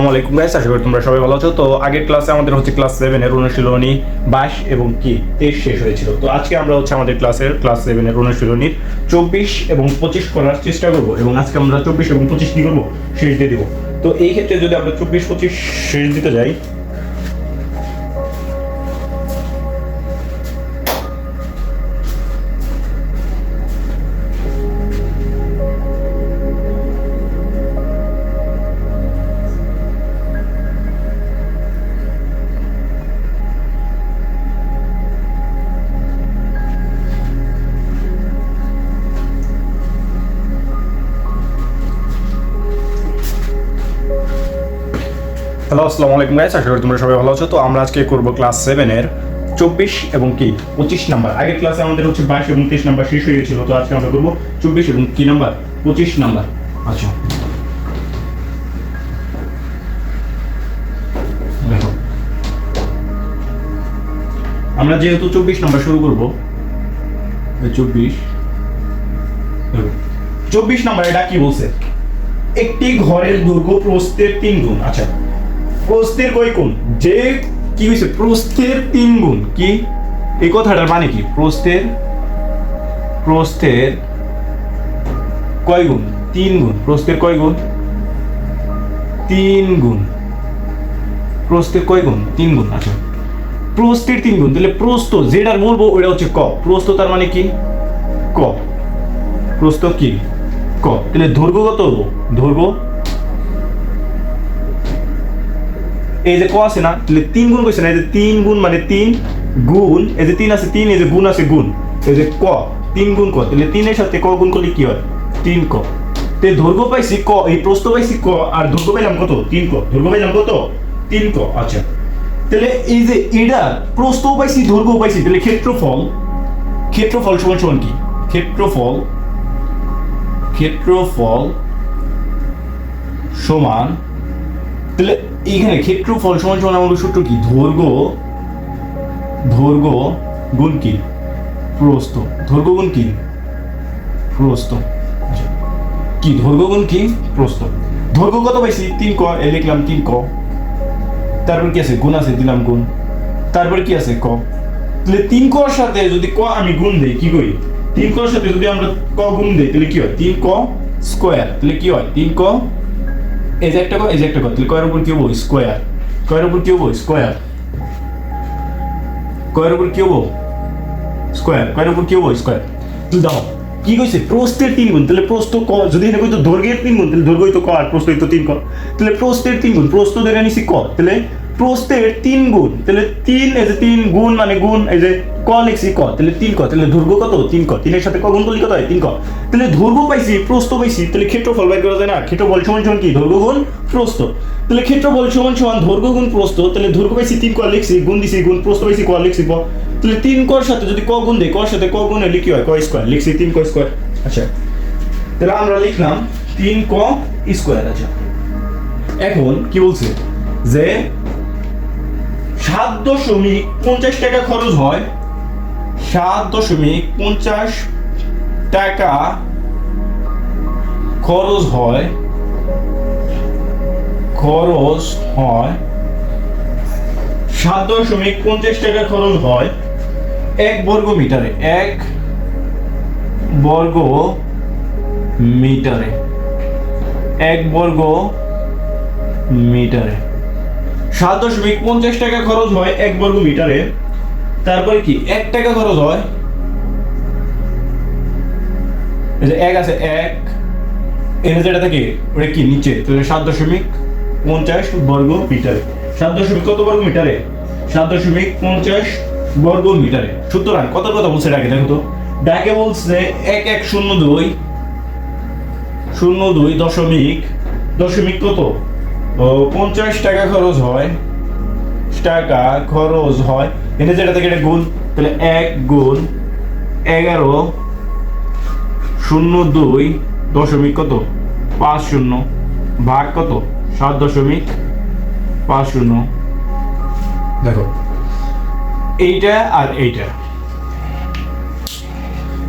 আসসালামু আলাইকুম গাইস আশা করি তোমরা সবাই ভালো আছো। তো আগের ক্লাসে আমাদের হচ্ছে ক্লাস সেভেনের অনুশীলনী বাইশ এবং কি, তেইশ শেষ হয়েছিল। তো আজকে আমরা হচ্ছে আমাদের ক্লাসের ক্লাস সেভেনের অনুশীলনীর চব্বিশ এবং পঁচিশ করার চেষ্টা করব এবং আজকে আমরা চব্বিশ এবং পঁচিশ কী করব? শেষ দিয়ে দেবো। তো এই ক্ষেত্রে যদি আমরা চব্বিশ, পঁচিশ শেষ দিতে যাই হ্যালো, আসসালামু আলাইকুম গাইস আশা করি তোমরা সবাই ভালো আছো। তো আমরা আজকে করব ক্লাস সেভেনের চব্বিশ এবং কি? পঁচিশ নাম্বার আগের ক্লাসে আমাদের হচ্ছে বাইশ এবং তেইশ নাম্বার শেষ হয়ে গেছিল, তো আজকে আমরা করব চব্বিশ এবং কি নাম্বার পঁচিশ নাম্বার আচ্ছা। আমরা যেহেতু চব্বিশ নাম্বার শুরু করব চব্বিশ চব্বিশ নাম্বার এটা কি বলছে? একটি ঘরের দৈর্ঘ্য প্রস্থের তিন গুণ। আচ্ছা। প্রস্থের কয় গুণ? যে কি হয়েছে প্রস্থের তিন গুণ। কি? এই কথাটার মানে কি? প্রস্থের প্রস্থের কয় গুণ? তিন গুণ। প্রস্থের কয় গুণ? তিন গুণ। প্রস্থের কয় গুণ? তিন গুণ। আচ্ছা। প্রস্থের তিন গুণ। তাহলে প্রস্থ যেটার বলব ওটা হচ্ছে ক। প্রস্থ তার মানে কি? ক। প্রস্থ কি? ক। তাহলে দৈর্ঘ্য কত হব এই যে ক আছে না, তাহলে তিন গুণ কইছে না, এই যে তিন গুণ মানে তিন গুণ, এই যে তিন আছে তিন, এই যে গুণ আছে গুণ, এই যে ক, তিন গুণ ক, তাহলে তিনের সাথে ক গুণ করলে কি হয়? তিন ক। তে দৈর্ঘ্য পাইছি ক, এই প্রস্থ পাইছি ক, আর দৈর্ঘ্য পাইলাম কত? তিন ক। দৈর্ঘ্য পাইলাম কত? তিন ক আচ্ছা। তাহলে এই যে এটা, প্রস্থও পাইছি দৈর্ঘ্য পাইছি, তাহলে ক্ষেত্রফল ক্ষেত্রফল সমান সমান কি? ক্ষেত্রফল ক্ষেত্রফল সমান, তাহলে এইখানে ক্ষেত্রফল সমান সমান আমাদের সূত্র কি? দৈর্ঘ্য দৈর্ঘ্য গুণ কি? প্রস্থ। দৈর্ঘ্য গুণ কি? প্রস্থ। আচ্ছা। কি দৈর্ঘ্য গুণ কি? প্রস্থ। দৈর্ঘ্য কত পাইছি? তিন ক, এ লিখলাম তিন ক। তারপর কি আছে? গুণ আছে, দিলাম গুণ। তারপর কি আছে? ক। তাহলে তিন কর সাথে যদি ক আমি গুণ দেই, কি করি? তিন কর সাথে যদি আমরা ক গুণ দেই, তাহলে কি হয়? তিন ক স্কোয়ার। তাহলে কি হয়? তিন ক এই যে একটা এই যে একটা ক তাহলে কয়ের উপর কি হব স্কোয়ার কয়ের উপর কি হব স্কোয়ার কয়ের উপর কি হব স্কোয়ার কয়ের উপর কি হব কইছে? প্রস্তের তিন গুণ, তাহলে প্রস্ত ক? যদি এখানে কইতো দৈর্ঘ্যের তিন গুণ, তাহলে দৈর্ঘ্য তো ক আর প্রস্থ তো তিন ক? তাহলে প্রস্তের তিন গুণ, প্রস্থ ধরে নিছি ক? তাহলে প্রস্থের তিন গুণ। তাহলে তিন, এই যে তিন গুণ মানে গুণ, এই যে ক লিখছি ক, তাহলে তিন ক, তাহলে দৈর্ঘ্য কত? তিন ক। তিনের সাথে ক গুণ করলে কত হয়? তিন ক। তাহলে দৈর্ঘ্য পাইছি, প্রস্থ পাইছি, তাহলে ক্ষেত্রফল বের করা যায় না। ক্ষেত্রফল সমান সমান কি? দৈর্ঘ্য গুণ প্রস্থ। তাহলে ক্ষেত্রফল সমান সমান দৈর্ঘ্য গুণ প্রস্থ, তাহলে দৈর্ঘ্য পাইছি তিন ক লিখছি গুণ দিছি গুণ, প্রস্থ পাইছি ক লিখছি ক। তাহলে তিন কর সাথে যদি ক গুণ দেয়, কর সাথে ক গুণ হলে কি হয়, ক স্কোয়ার, লিখছি তিন ক স্কোয়ার। আচ্ছা তাহলে আমরা লিখলাম তিন ক স্কোয়ার আচ্ছা। এখন কি বলছে? যে সাত দশমিক পঞ্চাশ টাকা খরচ হয়। সাত দশমিক পঞ্চাশ টাকা খরচ হয়। খরচ হয়। সাত দশমিক পঞ্চাশ টাকা খরচ হয় এক বর্গ মিটারে এক বর্গ মিটারে এক বর্গ মিটারে সাত দশমিক পঞ্চাশ টাকা খরচ হয় এক বর্গ মিটারে তারপরে কি? এক টাকা খরচ হয়। এক আছে এক। এনে যেটা থাকে ওটা কি? নিচে। তাহলে সাত দশমিক পঞ্চাশ বর্গ মিটারে সাত দশমিক কত বর্গ মিটারে সাত দশমিক পঞ্চাশ বর্গ মিটারে সুতরাং কত কথা বলছে ডাকে, দেখো তো। ডাকে বলছে এক এক শূন্য দুই। শূন্য দুই দশমিক দশমিক কত? পঞ্চাশ টাকা খরচ হয়। টাকা খরচ হয়। এনে যেটা থেকে এটা গুণ তাহলে এক গুণ এগারো শূন্য দুই দশমিক কত? পাঁচ শূন্য। ভাগ কত? সাত দশমিক পাঁচ শূন্য। দেখো। এইটা আর এইটা।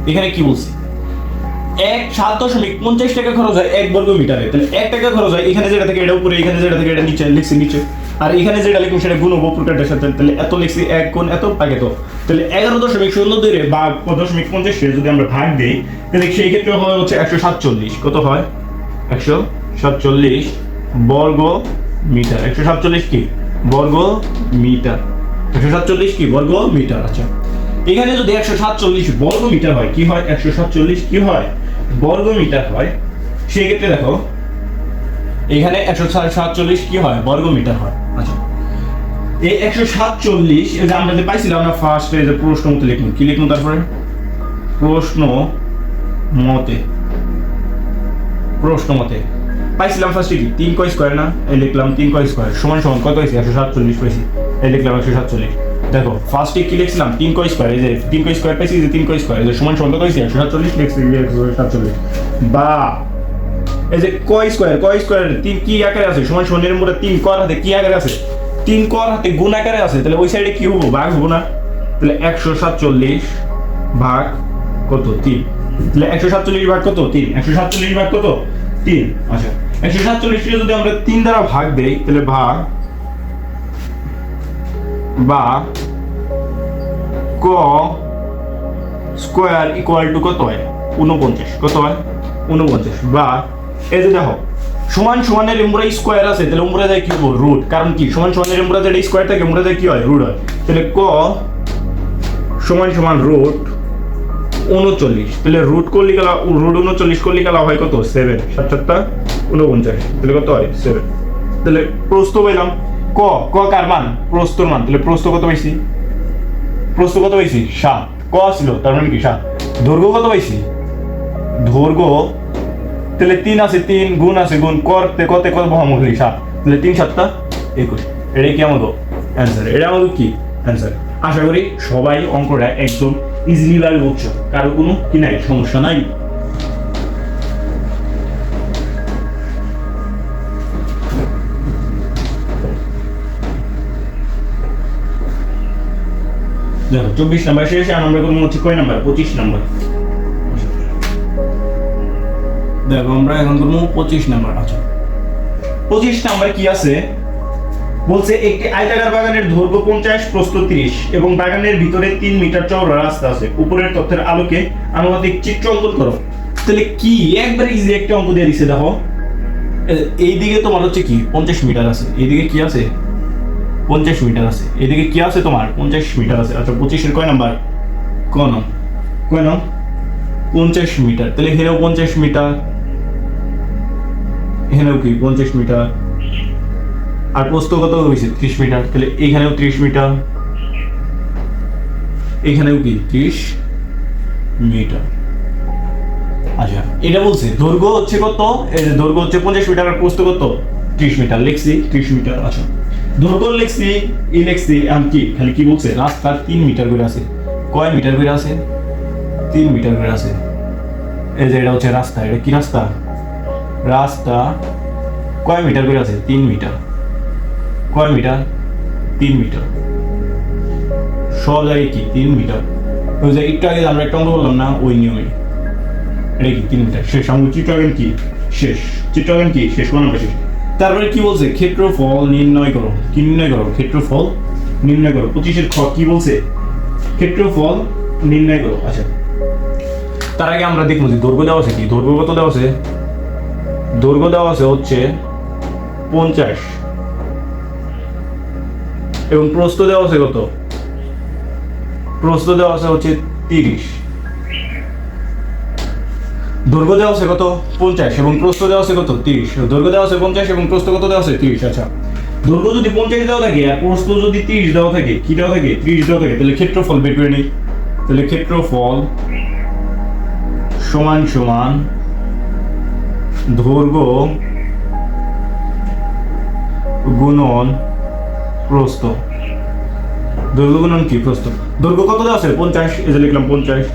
এখানে কি বলছি? এক সাত দশমিক পঞ্চাশ টাকা খরচ হয় এক বর্গ মিটারে। তাহলে এক টাকা খরচ হয়, এখানে যেটা থেকে এটা উপরে, এখানে যেটা থেকে এটা নিচে, লিখছি নিচে। আর এখানে যেটা লিখুন, সেটা গুণ হব সাথে। তাহলে এত লিখছি, এক কোণ এত পাকে তো। তাহলে এগারো দশমিক শূন্য দুই রে বা দশমিক পঞ্চাশ যদি আমরা ভাগ দিই, তাহলে সেই ক্ষেত্রে হয় হচ্ছে একশো সাতচল্লিশ। কত হয়? একশো সাতচল্লিশ বর্গ মিটার। একশো সাতচল্লিশ কি? বর্গ মিটার। একশো সাতচল্লিশ কি? বর্গ মিটার। আচ্ছা। এখানে যদি একশো সাতচল্লিশ বর্গ মিটার হয়, কি হয়? একশো সাতচল্লিশ কি হয়? বর্গ মিটার হয়। সেই ক্ষেত্রে দেখো, এখানে একশো সাতচল্লিশ কি হয়? বর্গ মিটার হয়। আচ্ছা। এই একশো সাতচল্লিশ যে আমরা যে পাইছিলাম না ফার্স্ট যে প্রশ্ন মতে লিখুন কি লিখুন তারপরে? প্রশ্ন মতে। প্রশ্ন মতে। পাইছিলাম ফার্স্টে কি তিন কয় স্কোয়ার না? এই লিখলাম তিন কয় স্কোয়ার। সমান সমান কত হয়েছে? একশো সাতচল্লিশ পাইছি। এই লিখলাম একশো সাতচল্লিশ। দেখো ফার্স্টে কি লিখছিলাম? তিন কয় স্কোয়ার এই যে তিন কয় স্কোয়ার পাইছি যে তিন কয় স্কোয়ার এই যে সমান কত হয়েছে একশো সাতচল্লিশ লিখছি একশো সাতচল্লিশ। বা, এই যে কয় স্কোয়ার কয় স্কোয়ার তিন কি আকারে আছে? সমান সমানের মধ্যে তিন কর হাতে কি আকারে আছে? তিন কর হাতে গুণ আকারে আছে, তাহলে ওই সাইডে কি হব? ভাগ হব না। তাহলে একশো সাতচল্লিশ ভাগ কত? তিন। তাহলে একশো সাতচল্লিশ ভাগ কত? তিন। একশো সাতচল্লিশ ভাগ কত? তিন। আচ্ছা একশো সাতচল্লিশকে যদি আমরা তিন দ্বারা ভাগ দেই, তাহলে ভাগ বা ক স্কোয়ার ইকুয়াল টু কত হয়? উনপঞ্চাশ কত হয়? উনপঞ্চাশ বা এই যে দেখো, সমান সমানের এমরা স্কোয়ার আছে, তাহলে উমরা যায় কি রুট। কারণ কি? সমান সমানের এমরা যেটা স্কোয়ার থাকে উমরা যায় কি হয়? রুট হয়। তাহলে ক সমান সমান রুট উনচল্লিশ তাহলে রুট করলে গেলা, রুট উনচল্লিশ করলে গেলা হয় কত? সেভেন সাত সাতটা উনপঞ্চাশ তাহলে কত হয়? সেভেন তাহলে প্রস্ত পাইলাম। ক ক কার মান? প্রস্তর মান। তাহলে প্রস্ত কত পাইছি? প্রস্ত কত পাইছি? সাত। ক ছিল, তার মানে কি? সাত। দৈর্ঘ্য কত পাইছি? দৈর্ঘ্য তাহলে তিন আছে তিন, গুণ আছে গুণ করতে কতে কত বহাম হলি? সাত। তাহলে তিন সাতটা একুশ এটাই কি আমাদের অ্যান্সার এটা আমাদের কি? অ্যান্সার আশা করি সবাই অঙ্কটা একদম ইজিলি ভাবে বুঝছ কারও কোনো কি নাই? সমস্যা নাই? চব্বিশ নাম্বার, শেষে আর আমরা করব হচ্ছে কয় নাম্বার? পঁচিশ নাম্বার। দেখো, আমরা এখন করব পঁচিশ নাম্বার। আচ্ছা। পঁচিশ নাম্বার কি আছে? বলছে, একটি আয়তাকার বাগানের দৈর্ঘ্য পঞ্চাশ, প্রস্থ তিরিশ এবং বাগানের ভিতরে তিন মিটার চওড়া রাস্তা আছে। উপরের তথ্যের আলোকে আনুপাতিক চিত্র অঙ্কন করো। তাহলে কি? একবার ইজি একটা অঙ্ক দিয়ে দিছে, দেখো। এইদিকে তোমার হচ্ছে কি? পঞ্চাশ মিটার আছে। এইদিকে কি আছে? পঞ্চাশ মিটার আছে। এদিকে কি আছে তোমার? পঞ্চাশ মিটার আছে। আচ্ছা পঁচিশের কয় নাম্বার? ক নং? কয় নং? পঞ্চাশ মিটার। তাহলে এখানেও পঞ্চাশ মিটার। এখানেও কি? পঞ্চাশ মিটার। আর প্রস্থ কত হয়েছে? ত্রিশ মিটার। তাহলে এখানেও ত্রিশ মিটার। এখানেও কি? ত্রিশ মিটার। আচ্ছা এটা বলছে, দৈর্ঘ্য হচ্ছে কত? দৈর্ঘ্য হচ্ছে পঞ্চাশ মিটার আর প্রস্থ কত? ত্রিশ মিটার। লিখছি, ত্রিশ মিটার। আচ্ছা। দৈর্ঘ্য লিখছি ই লিখছি আম কি? খালি কি বলছে? রাস্তা তিন মিটার করে আছে। কয় মিটার করে আছে? তিন মিটার করে আছে। এই যে এটা হচ্ছে রাস্তা, এটা কি রাস্তা? রাস্তা কয় মিটার করে আছে? তিন মিটার। কয় মিটার? তিন মিটার। সব জায়গায় কি? তিন মিটার। ওই যে একটু আগে আমরা একটা অঙ্ক বললাম না, ওই নিয়মে। এটা কি? তিন মিটার। শেষ। আমাদের চিত্রাঙ্কন কি? শেষ। চিত্রাঙ্কন কি? শেষ। নাম্বার শেষ? তারপরে কি বলছে? ক্ষেত্রফল নির্ণয় করো কি নির্ণয় করো, ক্ষেত্রফল নির্ণয় করো। পঁচিশের খ কি বলছে? ক্ষেত্রফল নির্ণয় করো। আচ্ছা। তার আগে আমরা দেখব যে দৈর্ঘ্য দেওয়া আছে কি? দৈর্ঘ্য কত দেওয়া আছে? দৈর্ঘ্য দেওয়া আছে হচ্ছে পঞ্চাশ। এবং প্রস্থ দেওয়া আছে কত? প্রস্থ দেওয়া আছে হচ্ছে তিরিশ। দৈর্ঘ্য দেওয়া আছে কত? পঞ্চাশ এবং প্রস্থ দেওয়া আছে কত? তিরিশ। দৈর্ঘ্য দেওয়া আছে পঞ্চাশ এবং প্রস্থ কত দেওয়া আছে? তিরিশ। আচ্ছা। দৈর্ঘ্য যদি পঞ্চাশ দেওয়া থাকে আর প্রস্থ যদি তিরিশ দেওয়া থাকে, কি দেওয়া থাকে? তিরিশ দেওয়া থাকে। তাহলে ক্ষেত্রফল বের করে নিই। তাহলে ক্ষেত্রফল সমান সমান দৈর্ঘ্য গুণন প্রস্থ। দৈর্ঘ্য গুণন কি? প্রস্থ। দৈর্ঘ্য কত দেওয়া আছে? পঞ্চাশ। এই যে লিখলাম পঞ্চাশ।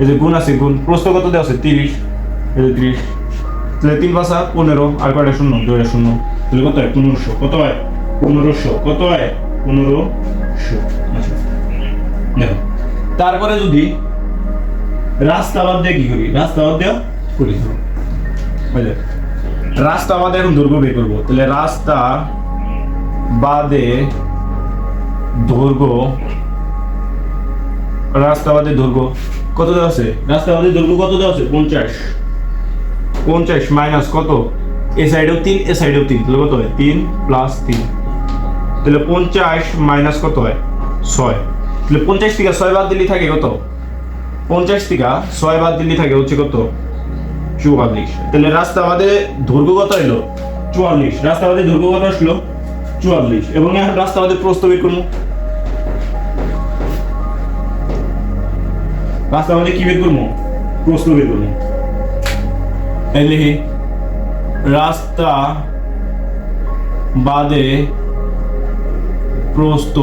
এই যে গুণ আছে গুণ। প্রস্থ কত দেওয়া আছে? তিরিশ। ত্রিশ তাহলে তিন পাঁচা পনেরো, আর কয়টা শূন্য? দুইটা শূন্য। তাহলে কত হয়? পনেরোশো। কত হয়? পনেরোশো। কত হয়? পনেরোশো। আচ্ছা। দেখো। তারপরে যদি রাস্তা বাদ দিয়ে কি করি? রাস্তা বাদ দেওয়া করি। রাস্তা বাদে এখন দৈর্ঘ্য বের করব। তাহলে রাস্তা বাদে দৈর্ঘ্য রাস্তা বাদে দৈর্ঘ্য কত দেওয়া আছে? রাস্তা বাদে দৈর্ঘ্য কত দেওয়া আছে? পঞ্চাশ। পঞ্চাশ মাইনাস কত? এ সাইডেও তিন, এ সাইডেও তিন। তাহলে কত হয়? তিন প্লাস তিন। তাহলে পঞ্চাশ মাইনাস কত হয়? ছয়। তাহলে পঞ্চাশ থেকে ছয় বাদ দিলে থাকে কত? পঞ্চাশ থেকে ছয় বাদ দিলে থাকে হচ্ছে কত? চুয়াল্লিশ। তাহলে রাস্তা বাদে দৈর্ঘ্য কত এলো চুয়াল্লিশ। রাস্তা বাদে দৈর্ঘ্য কত আসলো? চুয়াল্লিশ। এবং এখন রাস্তা বাদে প্রস্ত বের করব। রাস্তা বাদে কি বের করব? প্রস্ত বের করব। এই লিখি রাস্তা বাদে প্রস্ত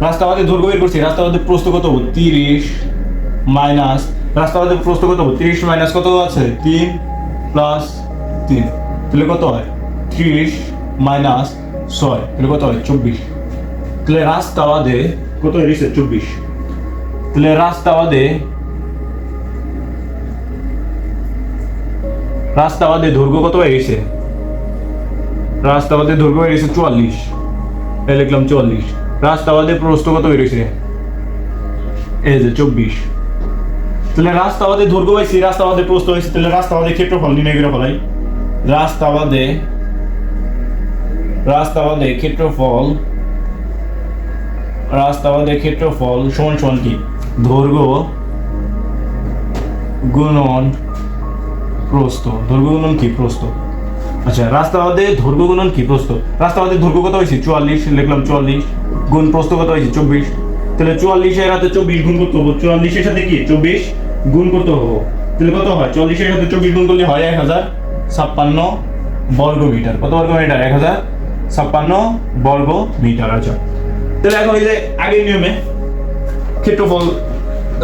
রাস্তা বাদে দৈর্ঘ্য বের করছি রাস্তা বাদে প্রস্ত কত তিরিশ মাইনাস রাস্তা বাদে প্রস্ত কত তিরিশ মাইনাস কত আছে তিন প্লাস তিন তাহলে কত হয় ত্রিশ মাইনাস ছয় তাহলে কত হয় চব্বিশ তাহলে রাস্তা বাদে কত হয়েছে চব্বিশ তাহলে রাস্তা বাদে রাস্তা বাদে দৈর্ঘ্য কত হয়ে গেছে? রাস্তা বাদে দৈর্ঘ্য হয়ে গেছে চুয়াল্লিশ। এই লিখলাম চুয়াল্লিশ। রাস্তাবাদে প্রস্থ কত বেরিয়েছে এই যে চব্বিশ। তাহলে রাস্তাবাদে দৈর্ঘ্য পাইছি রাস্তা বাদে প্রস্থ হয়েছে, তাহলে রাস্তাবাদে ক্ষেত্রফল নির্ণয় করে ফেলাই। রাস্তাবাদে রাস্তাবাদে রাস্তা বাদে ক্ষেত্রফল রাস্তা বাদে ক্ষেত্রফল সমান সমান কি? দৈর্ঘ্য গুণন প্রস্থ? দৈর্ঘ্য কি প্রস্থ? আচ্ছা রাস্তা গুণন কি প্রস্থ? রাস্তা বাদে দৈর্ঘ্য কত হয়েছে? চুয়াল্লিশ, লিখলাম চুয়াল্লিশ। গুণ প্রস্থ কত হয়েছে? চব্বিশ। তাহলে চুয়াল্লিশের হাতে চব্বিশ গুণ করতে হব। চুয়াল্লিশের সাথে কি? চব্বিশ গুণ করতে হব। তাহলে কত হয়? চল্লিশের সাথে চব্বিশ গুণ করলে হয় এক হাজার ছাপ্পান্ন বর্গ মিটার কত বর্গ মিটার এক হাজার ছাপ্পান্ন বর্গ মিটার আচ্ছা তাহলে এখন এই যে আগের নিয়মে ক্ষেত্রফল,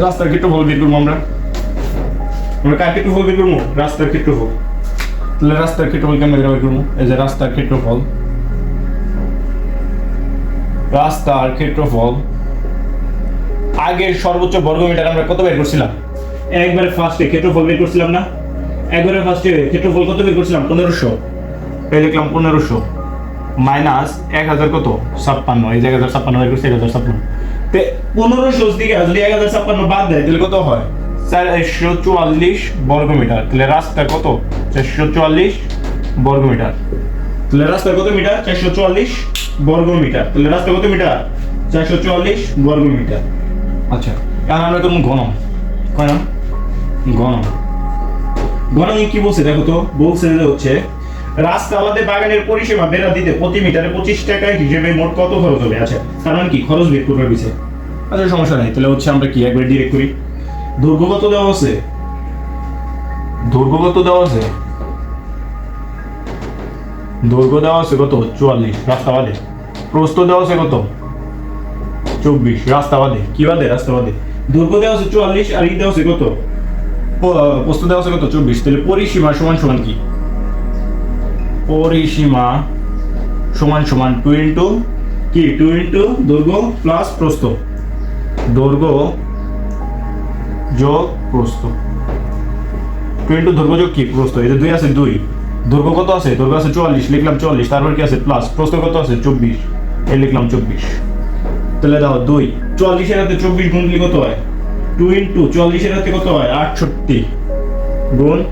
রাস্তার ক্ষেত্রফল বের করব আমরা। আমরা কার ক্ষেত্রফল বের করব? রাস্তার ক্ষেত্রফল তাহলে রাস্তার ক্ষেত্রফল কেমন বের করব। এই যে রাস্তার ক্ষেত্রফল রাস্তার ক্ষেত্রফল আগের সর্বোচ্চ বর্গমিটার আমরা কত বের করছিলাম? একবারে ফার্স্টে ক্ষেত্রফল বের করছিলাম না? একবারে ফার্স্টে ক্ষেত্রফল কত বের করছিলাম? পনেরোশো। এই লিখলাম পনেরোশো। মাইনাস এক হাজার কত? ছাপ্পান্ন। এই যে এক হাজার ছাপ্পান্ন বের করছি এক হাজার ছাপ্পান্ন। তে পনেরোশো দিকে যদি এক হাজার ছাপ্পান্ন বাদ দেয় তাহলে কত হয়? চারশো চুয়াল্লিশ বর্গমিটার। তাহলে রাস্তা কত? চারশো চুয়াল্লিশ বর্গমিটার। তাহলে রাস্তা কত মিটার? চারশো চুয়াল্লিশ বর্গমিটার। তাহলে রাস্তা কত মিটার? চারশো চুয়াল্লিশ বর্গমিটার। আচ্ছা এখন আমরা করব গণম কয় নাম গণম গণম কি বলছে? দেখো তো, বলছে যে হচ্ছে, রাস্তা আমাদের বাগানের পরিসীমা বেড়া দিতে প্রতি মিটারে পঁচিশ টাকা হিসেবে মোট কত খরচ হবে? আচ্ছা তার মানে কি? খরচ বের করবার বিষয়। আচ্ছা সমস্যা নাই। তাহলে হচ্ছে আমরা কি একবার ডিরেক্ট করি? দৈর্ঘ্য কত দেওয়া আছে। দৈর্ঘ্য কত দেওয়া আছে। দৈর্ঘ্য দেওয়া আছে কত? চুয়াল্লিশ। রাস্তা বাদে। প্রস্থ দেওয়া আছে কত? চব্বিশ। রাস্তা বাদে। কি বাদে? রাস্তা বাদে। দেওয়া আছে চুয়াল্লিশ আর ই দেওয়া আছে কত? প্রস্থ দেওয়া আছে কত? চব্বিশ। তাহলে পরিসীমা সমান সমান কি? পরিসীমা সমান সমান টু ইন্টু কি? টু ইন্টু দৈর্ঘ্য প্লাস প্রস্থ। দৈর্ঘ্য যোগ প্রস্থ। টু ইন্টু কি প্রস্থ? এই দুই আছে দুই। দৈর্ঘ্য কত আছে? দৈর্ঘ্য আছে চুয়াল্লিশ, লিখলাম চুয়াল্লিশ, তারপর কি আছে? প্লাস। প্রস্থ কত আছে? চব্বিশ। এই লিখলাম চব্বিশ। তাহলে দাও দুই। চুয়াল্লিশের হাতে চব্বিশ গুণ কত হয়? টু ইন্টু চুয়াল্লিশের হাতে কত হয়? আটষট্টি। গুণ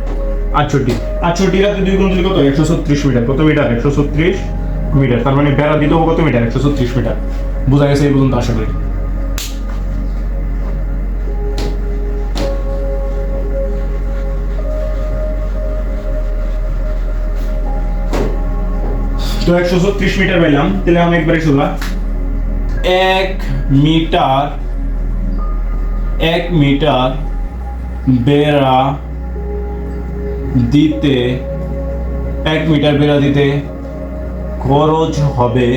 আটষট্টি। আটষট্টি রাতে দুই গুণ দিলে কত একশো ছত্রিশ মিটার। কত মিটার? একশো ছত্রিশ মিটার। তার মানে বেড়া দিতে হবে কত মিটার? একশো ছত্রিশ মিটার। বোঝা গেছে এই পর্যন্ত আশা করি। তো একশো ছত্রিশ মিটার পেলাম তাহলে আমি একবারে শুনলাম এক মিটার এক মিটার বেড়া দিতে, এক মিটার বেড়া দিতে খরচ হবে,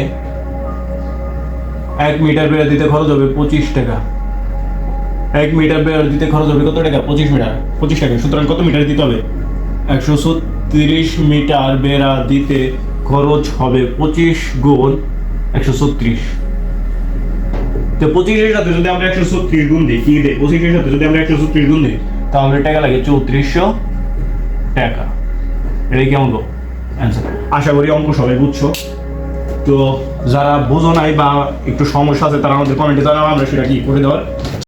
এক মিটার বেড়া দিতে খরচ হবে পঁচিশ টাকা। এক মিটার বেড়া দিতে খরচ হবে কত টাকা? পঁচিশ মিটার, পঁচিশ টাকা। সুতরাং কত মিটার দিতে হবে? একশো ছত্রিশ মিটার বেড়া দিতে খরচ হবে পঁচিশ গুণ একশো ছত্রিশ। তো পঁচিশের সাথে যদি আমরা একশো ছত্রিশ গুণ দিই, কি দেয় পঁচিশের সাথে যদি আমরা একশো ছত্রিশ গুণ দিই, তাহলে টাকা লাগে চৌত্রিশশো টাকা। এটাই কি অঙ্ক? অ্যান্সার আশা করি অঙ্ক সবাই বুঝছ। তো যারা বোঝো নাই বা একটু সমস্যা আছে, তারা আমাদের কমেন্টে জানাব আমরা সেটা কি করে দেওয়ার?